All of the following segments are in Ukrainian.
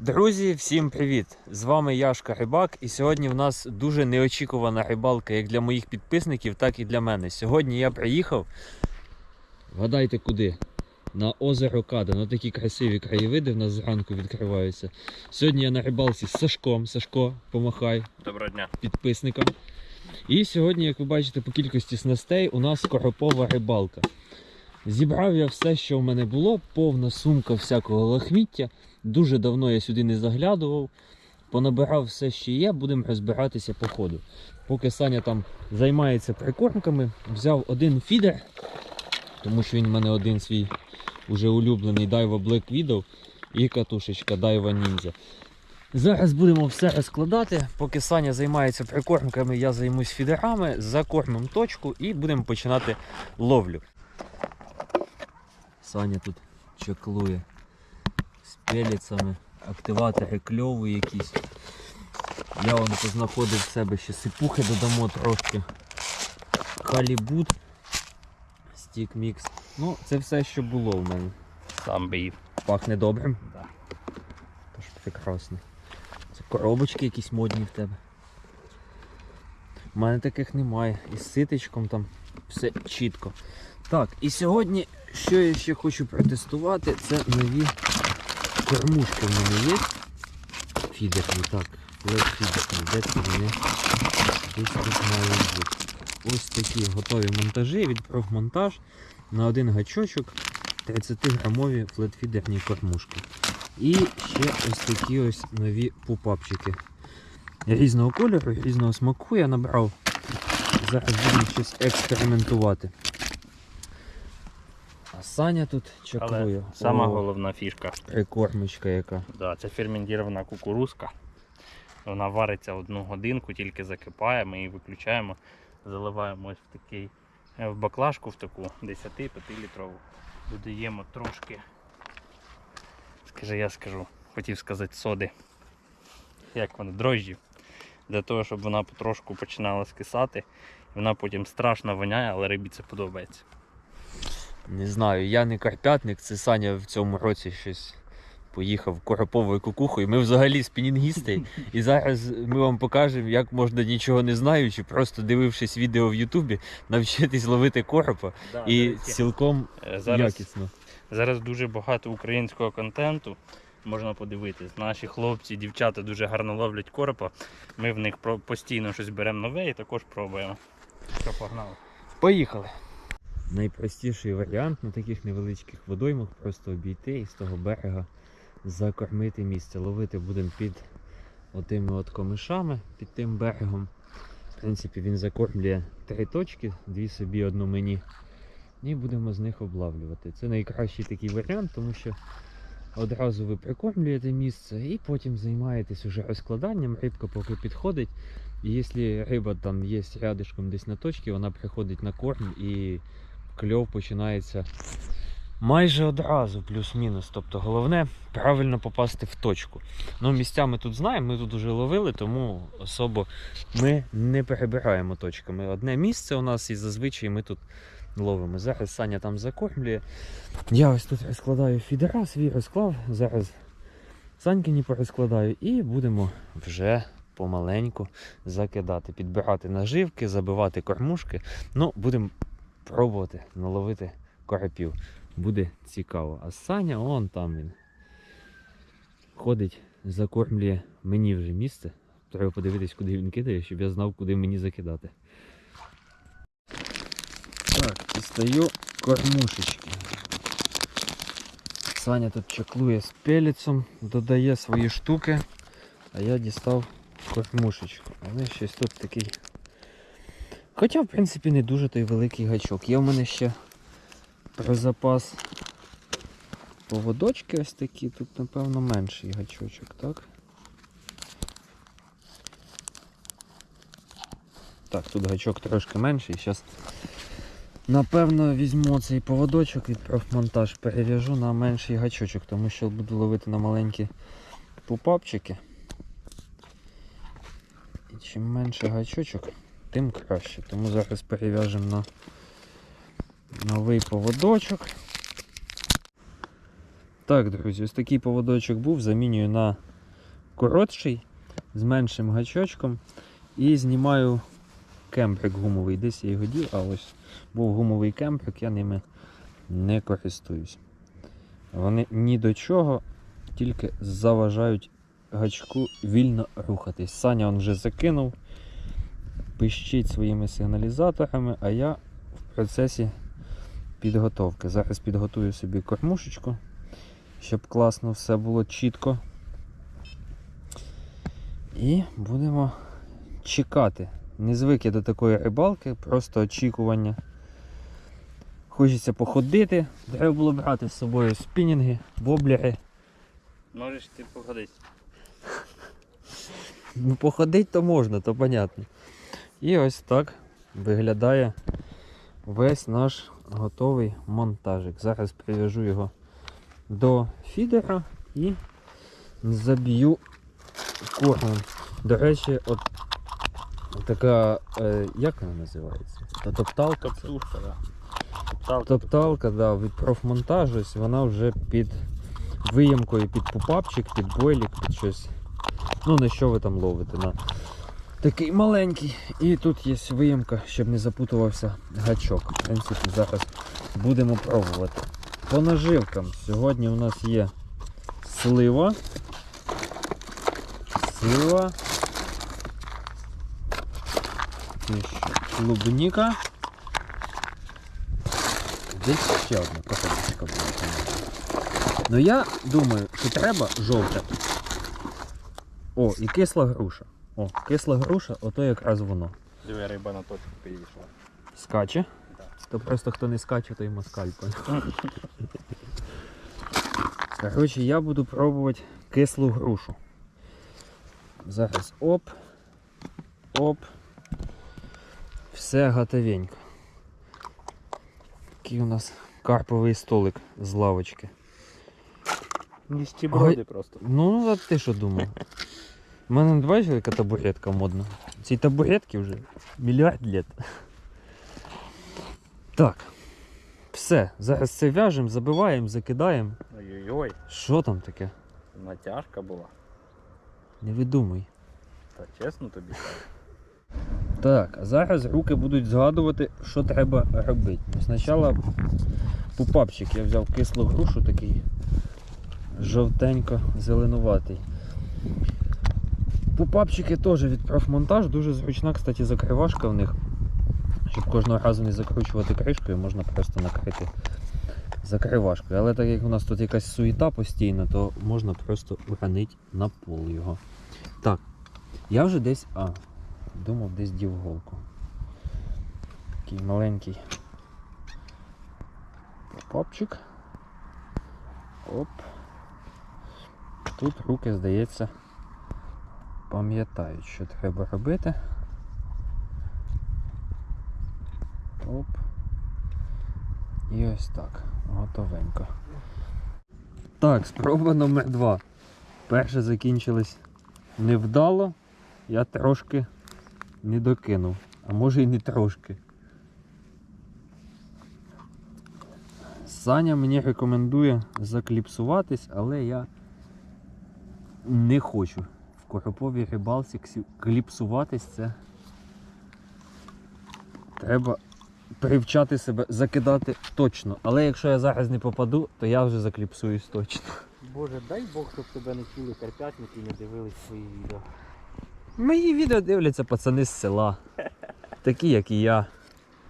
Друзі, всім привіт! З вами Яшка Рибак, і сьогодні в нас дуже неочікувана рибалка як для моїх підписників, так і для мене. Сьогодні я приїхав. Гадайте куди? На озеро Када. На такі красиві краєвиди в нас зранку відкриваються. Сьогодні я на рибалці з Сашком. Сашко, помахай Доброго дня. підписникам. І сьогодні, як ви бачите, по кількості снастей у нас коропова рибалка. Зібрав я все, що в мене було, повна сумка всякого лахміття. Дуже давно я сюди не заглядував. Понабирав все, що є, будемо розбиратися по ходу. Поки Саня там займається прикормками, взяв один фідер, тому що він в мене один свій уже улюблений Daiwa Black Widow і катушечка Daiwa Ninja. Зараз будемо все розкладати. Поки Саня займається прикормками, я займусь фідерами, закормимо точку і будемо починати ловлю. Саня тут чеклує з пеліцами, активатори кльову якісь. Я вон познаходив в себе ще сипухи додамо трошки. Халібут, стік мікс. Ну, це все, що було в мене. Сам би їв. Пахне добрим. Да. Тож прекрасно. Це коробочки якісь модні в тебе. У мене таких немає. Із ситочком там все чітко. Так, і сьогодні, що я ще хочу протестувати, це нові кормушки в мене є. Фідерні, так. Фідерні. Вони? Десь тут бути. Ось такі готові монтажі від профмонтаж на один гачочок 30-грамові флетфідерні кормушки. І ще ось такі ось нові пупапчики. Різного кольору, різного смаку я набрав. Зараз будемо щось експериментувати. А Саня тут. Але сама О, головна фішка. Прикормочка яка. Да, це ферментована кукурузка. Вона вариться одну годинку, тільки закипає, ми її виключаємо, заливаємо ось в такий е, в баклажку в таку 10-5 літрову. Додаємо трошки, скажи, я скажу, хотів сказати соди. Як воно, дрожжів. Для того, щоб вона потрошку починала скисати. Вона потім страшно воняє, але рибі це подобається. Не знаю, я не карпятник, це Саня в цьому році щось поїхав короповою кукухою. Ми взагалі спінінгісти. І зараз ми вам покажемо, як можна нічого не знаючи, просто дивившись відео в Ютубі, навчитись ловити коропа Да, і до цілком е, зараз якісно. Зараз дуже багато українського контенту. Можна подивитись. Наші хлопці, дівчата дуже гарно ловлять коропа. Ми в них постійно щось беремо нове і також пробуємо. Що погнали? Поїхали. Найпростіший варіант на таких невеличких водоймах просто обійти і з того берега закормити місце. Ловити будемо під отими от комишами, під тим берегом. В принципі, він закормлює три точки, дві собі, одну мені. І будемо з них облавлювати. Це найкращий такий варіант, тому що одразу ви прикормлюєте місце і потім займаєтесь уже розкладанням. Рибка поки підходить. І якщо риба там є рядишком десь на точці, вона приходить на корм і кльов починається майже одразу, плюс-мінус. Тобто головне правильно попасти в точку. Ну, місця ми тут знаємо, ми тут вже ловили, тому особо ми не перебираємо точками. Одне місце у нас і зазвичай ми тут ловимо. Зараз Саня там закормлює. Я ось тут розкладаю фідера, свій розклав. Зараз Санькині порозкладаю і будемо вже помаленьку закидати, підбирати наживки, забивати кормушки. Ну, будемо пробувати наловити коропів. Буде цікаво. А Саня, он там він. Ходить, закормлює мені вже місце. Треба подивитись, куди він кидає, щоб я знав, куди мені закидати. Так, дістаю кормушечки. Саня тут чаклує з пелецом, додає свої штуки, а я дістав кормушечку. Але щось тут такий. Хоча, в принципі, не дуже той великий гачок. Є в мене ще про запас поводочки ось такі, тут, напевно, менший гачочок, так? Так, тут гачок трошки менший. Зараз, напевно, візьму цей поводочок від профмонтаж, перев'яжу на менший гачочок, тому що буду ловити на маленькі пупапчики. І чим менше гачочок, тим краще. Тому зараз перев'яжемо на новий поводочок. Так, друзі, ось такий поводочок був, замінюю на коротший, з меншим гачочком. І знімаю кембрик гумовий. Десь я його дів, а ось був гумовий кембрик, я ними не користуюсь. Вони ні до чого, тільки заважають гачку вільно рухатись. Саня он вже закинув, пищить своїми сигналізаторами, а я в процесі підготовки. Зараз підготую собі кормушечку, щоб класно все було чітко. І будемо чекати. Не звик я до такої рибалки, просто очікування. Хочеться походити. Треба було брати з собою спінінги, воблери. Можеш ти походити. Ну, походити то можна, то понятно. І ось так виглядає весь наш готовий монтажик. Зараз прив'яжу його до фідера і заб'ю кормом. До речі, от така, е, як вона називається? Та топталка? Топтушка, да. Топталка. Топталка, да, від профмонтажу, ось вона вже під виємкою, під пупапчик, під бойлік, під щось. Ну, на що ви там ловите? На такий маленький. І тут є виємка, щоб не запутувався гачок. В принципі, зараз будемо пробувати. По наживкам сьогодні у нас є слива. Слива. Клубніка. Десь ще одна кафешечка була. Ну я думаю, що треба жовте. О, і кисла груша. О, кисла груша, ото якраз воно. Диви, риба на точку підійшла. Скаче. Да. То просто хто не скаче, той москаль. понял? Коротше, я буду пробувати кислу грушу. Зараз оп. Оп. Все готовенько. Такий у нас карповий столик з лавочки. Ністіброди просто. Ну, а ти що думав? У мене не бачиш, яка табуретка модна. Цій табуретки вже мільярд літ. Так. Все, зараз це в'яжемо, забиваємо, закидаємо. Ой-ой-ой, Що там таке? натяжка була. Не видумуй. Та чесно тобі. Так, а зараз руки будуть згадувати, що треба робити. Ну, спочатку пупапчик я взяв кислу грушу такий жовтенько-зеленуватий. Пупапчики теж від профмонтаж, дуже зручна, кстати, закривашка в них. Щоб кожного разу не закручувати кришкою, можна просто накрити закривашкою. Але так як у нас тут якась суєта постійна, то можна просто уронити на пол його. Так, я вже десь. А, Думав, десь дів голку. Такий маленький попчик. Оп. Тут руки, здається, пам'ятають, що треба робити. Оп. І ось так. Готовенько. Так, спроба номер два. Перше закінчилось невдало. Я трошки не докинув. А може і не трошки. Саня мені рекомендує закліпсуватись, але я не хочу. Короповій рибалці кліпсуватись це треба привчати себе закидати точно. Але якщо я зараз не попаду, то я вже закліпсуюсь точно. Боже, дай Бог, щоб тебе не чули карпятники і не дивились свої відео. Мої відео дивляться пацани з села. Такі, як і я.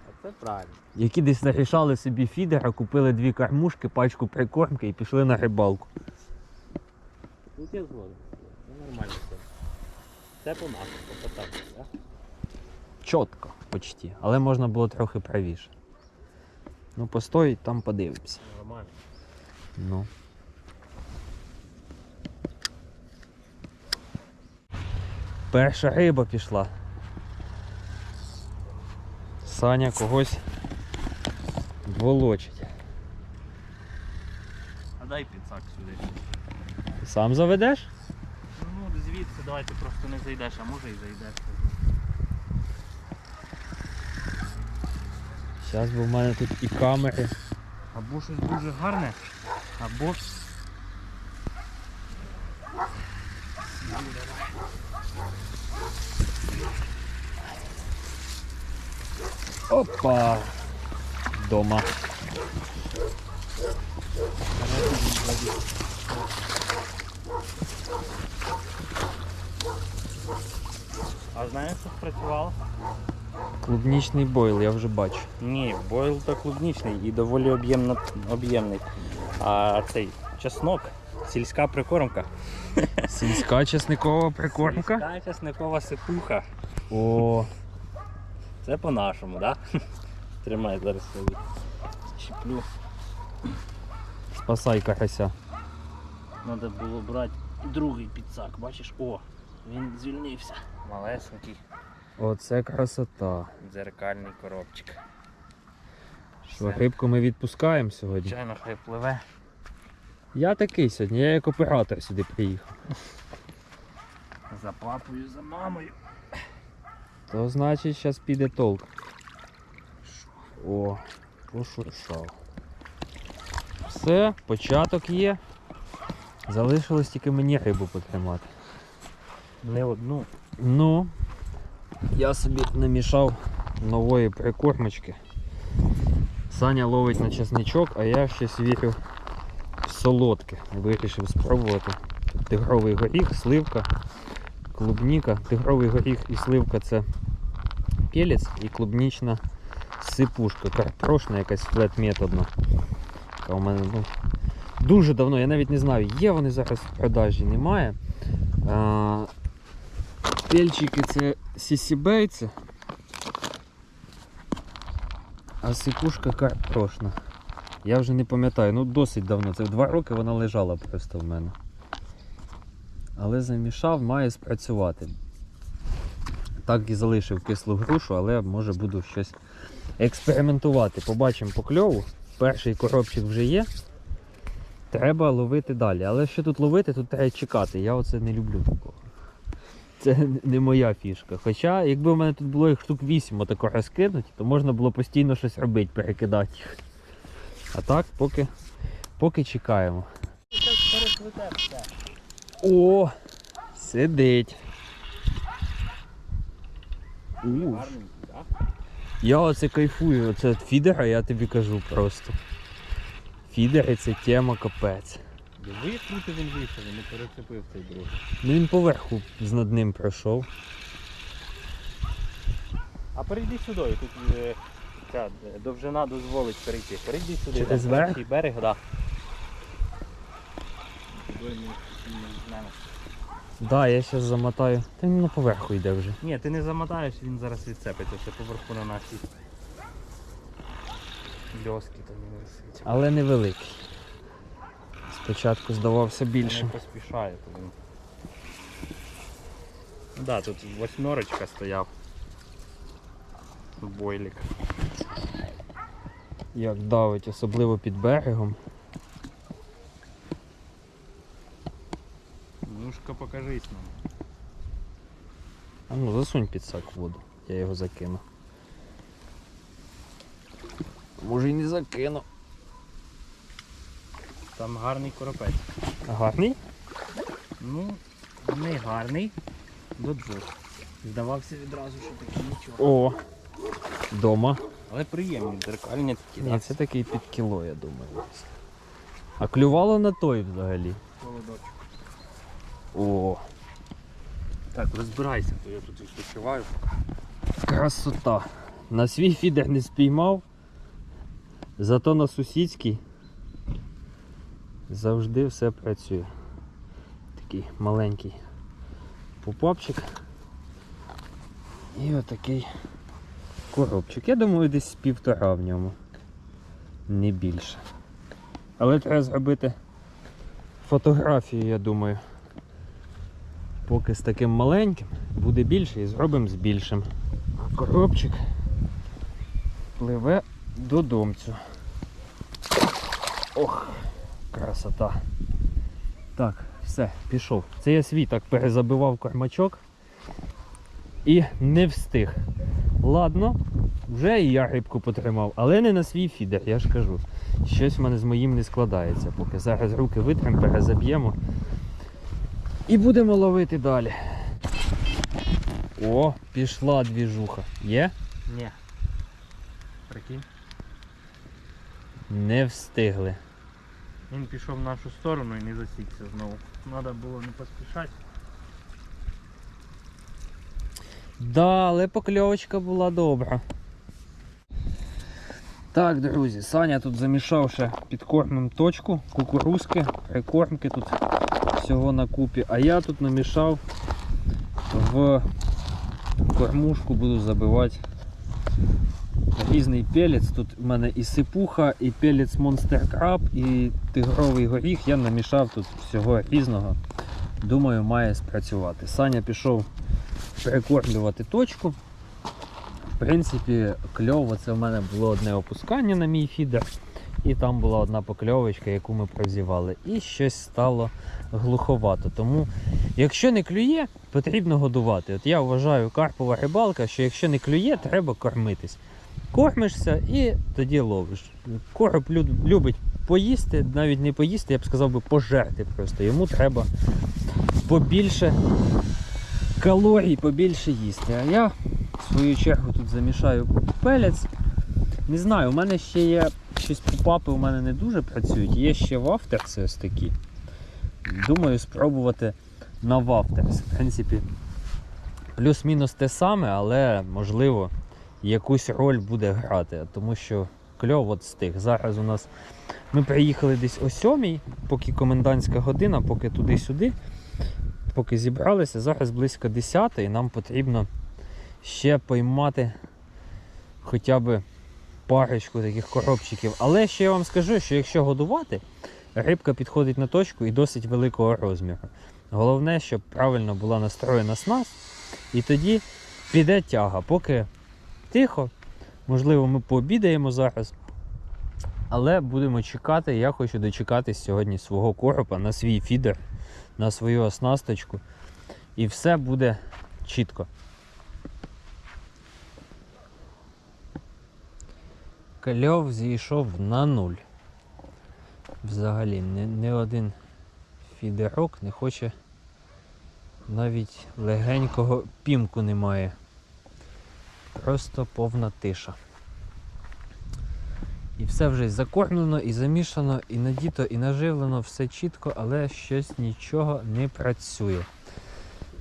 А це правильно. які десь нарішали собі фідера, купили дві кормушки, пачку прикормки і пішли на рибалку. Тут я згоден. Це нормально все. По нас, по так, так? Чітко, почти. Але можна було трохи правіше. Ну, постой, там подивимося. Нормально. Ну. Перша риба пішла. Саня когось волочить. А дай підсак сюди. Сам заведеш? звідси, давайте просто не зайдеш, а може і зайдеш. Зараз бо в мене тут і камери. Або щось дуже гарне, або ж... Опа! Дома. Знаєш. Клубнічний бойл, я вже бачу. Ні, бойл то клубнічний і доволі об'ємно, об'ємний. А цей чеснок, сільська прикормка. Сільська чесникова прикормка. Сільська чесникова сипуха. О, Це по-нашому, так? Да? Тримай зараз собі. Щеплю. спасай карася. Треба було брати другий підсак, бачиш? О, він звільнився. Малесенький Оце красота. дзеркальний коробчик. Що, рибку ми відпускаємо сьогодні? Звичайно, хай пливе. Я такий сьогодні, я як оператор сюди приїхав. За папою, за мамою. То значить зараз піде толк. О, пошуршав. Все, початок є. Залишилось тільки мені рибу потримати. Не одну. Ну, я собі намішав нової прикормочки. Саня ловить на чесничок, а я щось вірю в солодке. Вирішив спробувати. Тигровий горіх, сливка, клубніка. Тигровий горіх і сливка це пелець і клубнічна сипушка. Карпрошна якась флет-методна. Яка у мене ну, дуже давно, я навіть не знаю, є вони зараз в продажі, немає. Пельчики це сісібейці, а сипушка карпрошна. Я вже не пам'ятаю, ну досить давно. Це два роки вона лежала просто в мене. Але замішав, має спрацювати. Так і залишив кислу грушу, але може буду щось експериментувати. Побачимо по кльову. Перший коробчик вже є. Треба ловити далі. Але що тут ловити, тут треба чекати. Я оце не люблю такого. Це не моя фішка. Хоча, якби в мене тут було їх штук 8 отако розкинуть, то можна було постійно щось робити, перекидати їх. А так, поки, поки чекаємо. О! Сидить. Ух. Я оце кайфую, оце от фідера, я тобі кажу просто. Фідери це тема капець. Диви, як круто він вийшов, не перецепив цей друг. Ну він поверху з над ним пройшов. А перейди сюди, тут е, ця е, довжина дозволить перейти. Перейди сюди. Через там верх? перший берег, так. Да, я зараз замотаю. Та він на поверху йде вже. Ні, ти не замотаєш, він зараз відцепиться, ще поверху на нашій льоски там він висить. Але невеликий. Спочатку здавався Не більшим. поспішає, він. Ну да, тут восьмерочка стояв. Бойлік. Як давить, особливо під берегом. Нушка покажись нам. А ну засунь підсак в воду. Я його закину. Може і не закину. Там гарний коропець. Гарний? Ну, не гарний. До двох. Здавався відразу, що таке нічого. О! Дома. Але приємні, дзеркальні такі. Ні, це такий під кіло, я думаю. А клювало на той взагалі. холодочок. О, Так, розбирайся, то я тут відпочиваю. красота. На свій фідер не спіймав, зато на сусідський завжди все працює. Такий маленький попапчик. І отакий коробчик. Я думаю, десь півтора в ньому. Не більше. Але треба зробити фотографію, я думаю. Поки з таким маленьким буде більше і зробимо з більшим. Коробчик пливе додомцю. Ох, красота. Так, все, пішов. Це я свій так перезабивав кормачок і не встиг. Ладно, вже і я рибку потримав, але не на свій фідер, я ж кажу. Щось в мене з моїм не складається, поки зараз руки витрим, перезаб'ємо. І будемо ловити далі. О, пішла двіжуха. Є? Ні. Прикинь. Не встигли. Він пішов в нашу сторону і не засікся знову. Треба було не поспішати. Да, але покльовочка була добра. Так, друзі, Саня тут замішав ще підкормим точку, кукурузки, прикормки тут всього на купі. А я тут намішав в кормушку, буду забивати різний пелець. Тут в мене і сипуха, і пелець Monster Crab, і тигровий горіх. Я намішав тут всього різного. Думаю, має спрацювати. Саня пішов перекормлювати точку. В принципі, кльово це в мене було одне опускання на мій фідер. І там була одна покльовочка, яку ми прозівали. І щось стало глуховато. Тому, якщо не клює, потрібно годувати. От я вважаю карпова рибалка, що якщо не клює, треба кормитись. Кормишся і тоді ловиш. Короб любить поїсти, навіть не поїсти, я б сказав би пожерти просто. Йому треба побільше калорій побільше їсти. А я в свою чергу тут замішаю пелець. Не знаю, у мене ще є щось попапи у мене не дуже працюють. Є ще вафтерси ось такі. Думаю, спробувати на вафтерс. В принципі, плюс-мінус те саме, але можливо якусь роль буде грати. Тому що кльов от стих. Зараз у нас ми приїхали десь о сьомій, поки комендантська година, поки туди-сюди поки зібралися, зараз близько 10 і нам потрібно ще поймати хоча б парочку таких коробчиків. Але ще я вам скажу, що якщо годувати, рибка підходить на точку і досить великого розміру. Головне, щоб правильно була настроєна снасть, і тоді піде тяга. Поки тихо, можливо, ми пообідаємо зараз. Але будемо чекати. Я хочу дочекатись сьогодні свого коропа на свій фідер на свою оснасточку і все буде чітко. Кальов зійшов на нуль. Взагалі, не, не один фідерок не хоче навіть легенького пімку немає. Просто повна тиша. І все вже закормлено, і замішано, і надіто, і наживлено, все чітко, але щось нічого не працює.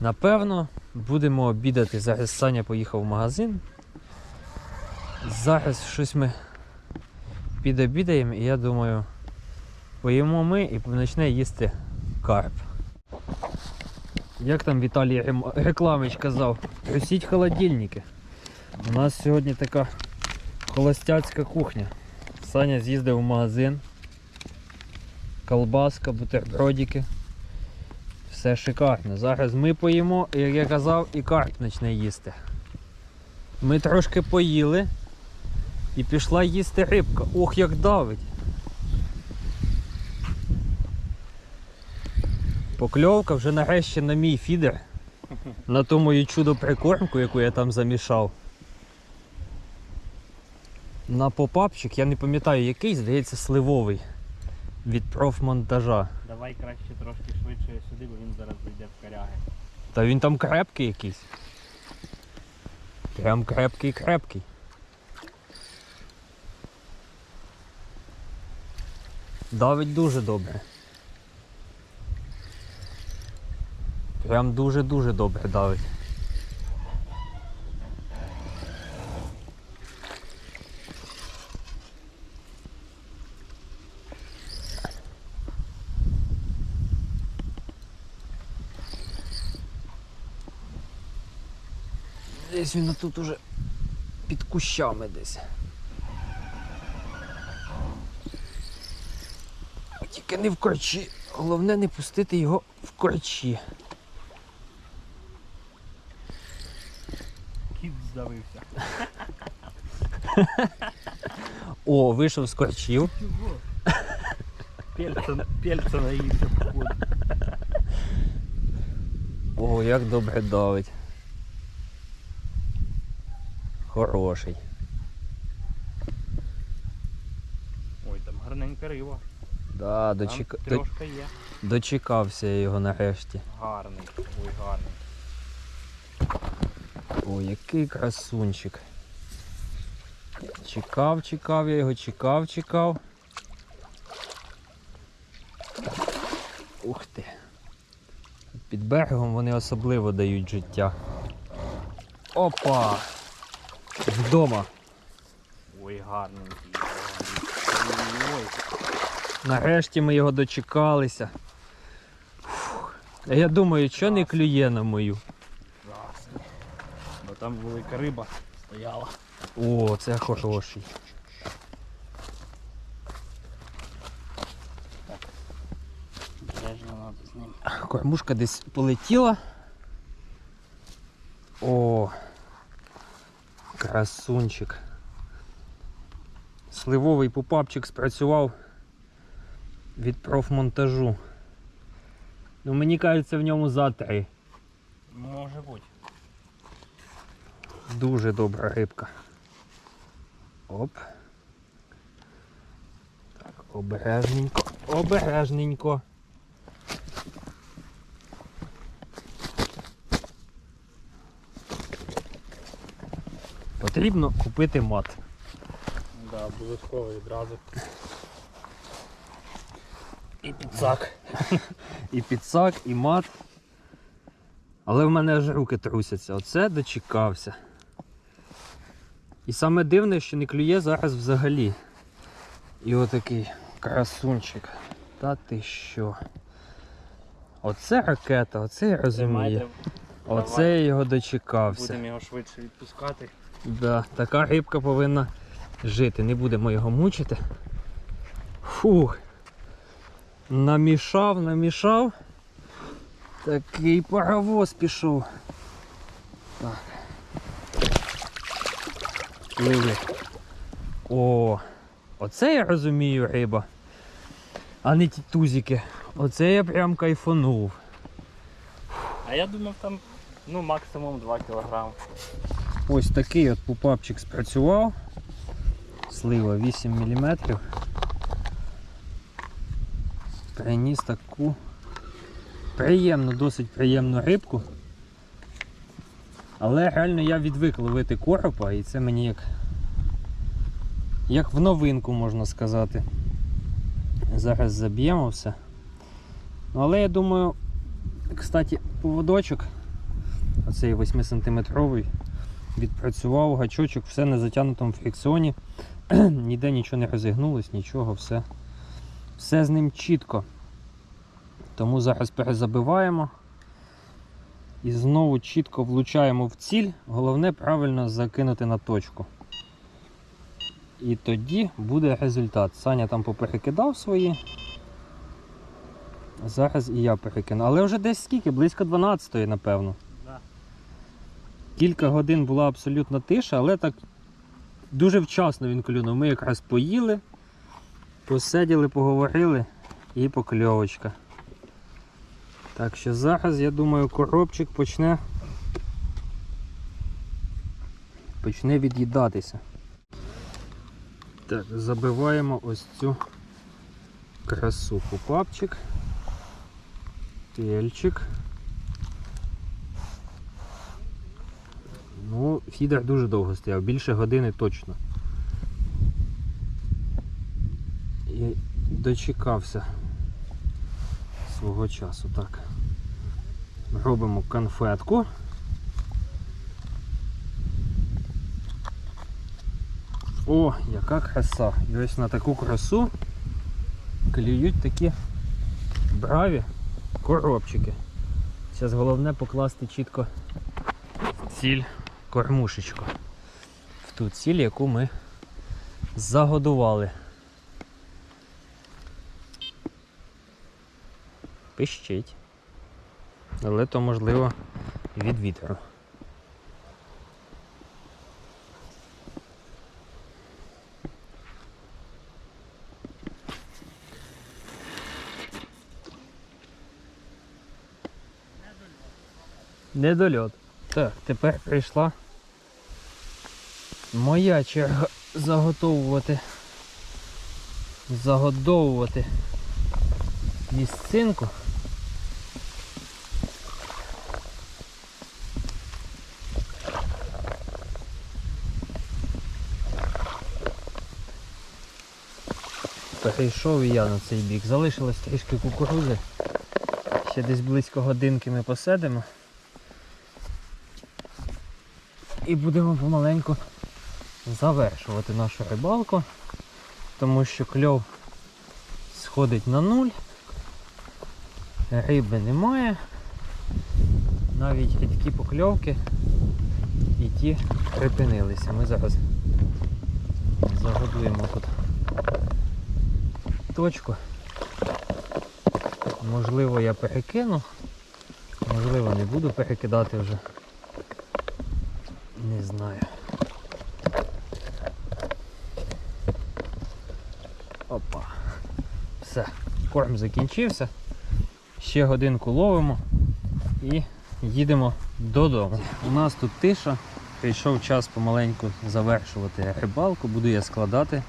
Напевно, будемо обідати. Зараз Саня поїхав в магазин. Зараз щось ми підобідаємо, і я думаю, поїмо ми і почне їсти карп. Як там Віталій Рекламич казав, просіть холодильники. У нас сьогодні така холостяцька кухня. Саня з'їздив в магазин. Колбаска, бутербродики. Все шикарно. Зараз ми поїмо, і, як я казав, і карп почне їсти. Ми трошки поїли і пішла їсти рибка. Ох, як давить. Покльовка вже нарешті на мій фідер. На ту мою чудо прикормку, яку я там замішав на попапчик, я не пам'ятаю який, здається, сливовий від профмонтажа. Давай краще трошки швидше сюди, бо він зараз зайде в коряги. Та він там крепкий якийсь. Прям крепкий крепкий. Давить дуже добре. Прям дуже-дуже добре давить. Десь він тут уже під кущами десь. Тільки не в корчі. Головне не пустити його в корчі. Кіт здавився. О, вийшов з корчів. Чого? Пельця, пельця наївся походу. О, як добре давить. Хороший. Ой, там гарненька риба. Да, Там дочека... трьошка є. Дочекався я його нарешті. Гарний. Ой, гарний. О, який красунчик. Чекав, чекав, я його чекав, чекав. Ух ти. Під берегом вони особливо дають життя. Опа! Вдома. Ой, гарненький. Ой, Нарешті ми його дочекалися. Фух. Я думаю, що не клює на мою. красний. Бо там велика риба стояла. О, це хороший. Бережно треба з ним. Кормушка десь полетіла. О, красунчик. Сливовий пупапчик спрацював від профмонтажу. Ну, мені кажеться, в ньому за три. Може бути. Дуже добра рибка. Оп. Так, обережненько, обережненько. Потрібно купити мат. Да, обов'язково відразу. І підсак. І підсак, і мат. Але в мене аж руки трусяться. Оце дочекався. І саме дивне, що не клює зараз взагалі. І отакий красунчик. Та ти що? Оце ракета, оце я розумію. Оце я його дочекався. Будемо його швидше відпускати. Да, така рибка повинна жити. Не будемо його мучити. Фух. Намішав, намішав. Такий паровоз пішов. Так. Пливи. О, оце я розумію риба. А не ті тузики. Оце я прям кайфанув. А я думав там ну максимум 2 кг. Ось такий от пупапчик спрацював. Слива 8 мм. Приніс таку приємну, досить приємну рибку. Але реально я відвик ловити коропа і це мені як, як в новинку можна сказати. Зараз заб'ємо все. Ну, але я думаю, кстати, поводочок, оцей 8 сантиметровий, відпрацював гачочок, все на затягнутому фрикціоні. Ніде нічого не розігнулось, нічого, все, все з ним чітко. Тому зараз перезабиваємо і знову чітко влучаємо в ціль. Головне правильно закинути на точку. І тоді буде результат. Саня там поперекидав свої. Зараз і я перекину. Але вже десь скільки? Близько 12-ї, напевно. Кілька годин була абсолютно тиша, але так дуже вчасно він клюнув. Ми якраз поїли, посиділи, поговорили і покльовочка. Так що зараз, я думаю, коробчик почне почне від'їдатися. Так, забиваємо ось цю красу пупапчик, тельчик. Ну, фідер дуже довго стояв, більше години точно. І дочекався свого часу. Так. Робимо конфетку. О, яка краса! І ось на таку красу клюють такі браві коробчики. Зараз головне покласти чітко ціль кормушечку. В ту ціль, яку ми загодували. Пищить. Але то можливо від вітру. Недольот. Так, тепер прийшла моя черга заготовувати, загодовувати місцинку. Перейшов і я на цей бік. Залишилось трішки кукурузи. Ще десь близько годинки ми посадимо. І будемо помаленьку завершувати нашу рибалку, тому що кльов сходить на нуль, риби немає, навіть рідкі покльовки і ті припинилися. Ми зараз загодуємо тут точку. Можливо, я перекину, можливо, не буду перекидати вже. Не знаю. Опа. Все, корм закінчився. Ще годинку ловимо і їдемо додому. У нас тут тиша. Прийшов час помаленьку завершувати рибалку. Буду я складати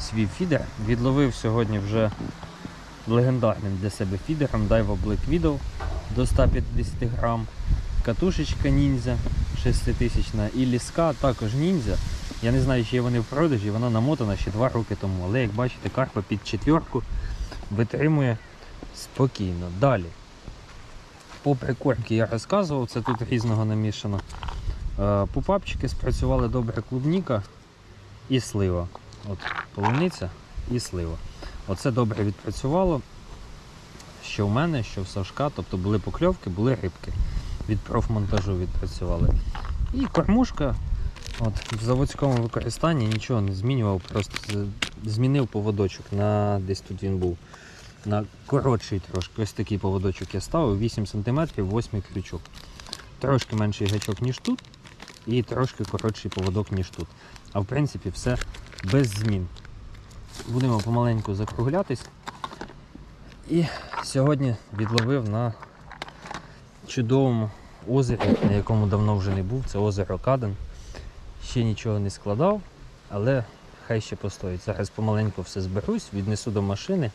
свій фідер. Відловив сьогодні вже легендарним для себе фідером Daiwa Black Widow до 150 грам. Катушечка ніндзя 6000 і ліска також ніндзя. Я не знаю, чи є вони в продажі, вона намотана ще 2 роки тому. Але як бачите, карпа під четвірку витримує спокійно. Далі. По прикормки я розказував, це тут різного намішано. Е, Пупапчики спрацювали добре клубніка і слива. От полуниця і слива. Оце добре відпрацювало. Що в мене, що в Сашка, тобто були покльовки, були рибки. Від профмонтажу відпрацювали. І кормушка от, в заводському використанні нічого не змінював, просто змінив поводочок. На, десь тут він був. На коротший трошки. Ось такий поводочок я ставив, 8 см, 8 крючок. Трошки менший гачок, ніж тут, і трошки коротший поводок, ніж тут. А в принципі все без змін. Будемо помаленьку закруглятись. І сьогодні відловив на чудовому озері, на якому давно вже не був. Це озеро Каден. Ще нічого не складав, але хай ще постоїть. Зараз помаленьку все зберусь, віднесу до машини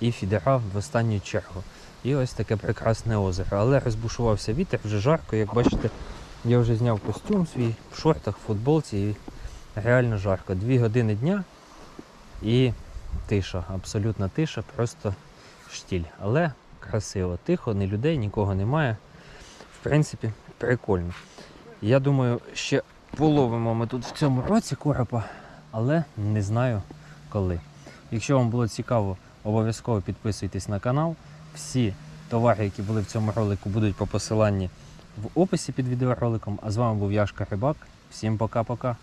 і фідера в останню чергу. І ось таке прекрасне озеро. Але розбушувався вітер, вже жарко, як бачите, я вже зняв костюм свій в шортах, в футболці і реально жарко. Дві години дня і тиша, абсолютна тиша, просто штіль. Але красиво, тихо, ні людей, нікого немає. В принципі, прикольно. Я думаю, ще половимо ми тут в цьому році коропа, але не знаю коли. Якщо вам було цікаво, обов'язково підписуйтесь на канал. Всі товари, які були в цьому ролику, будуть по посиланні в описі під відеороликом. А з вами був Яшка Рибак. Всім пока-пока.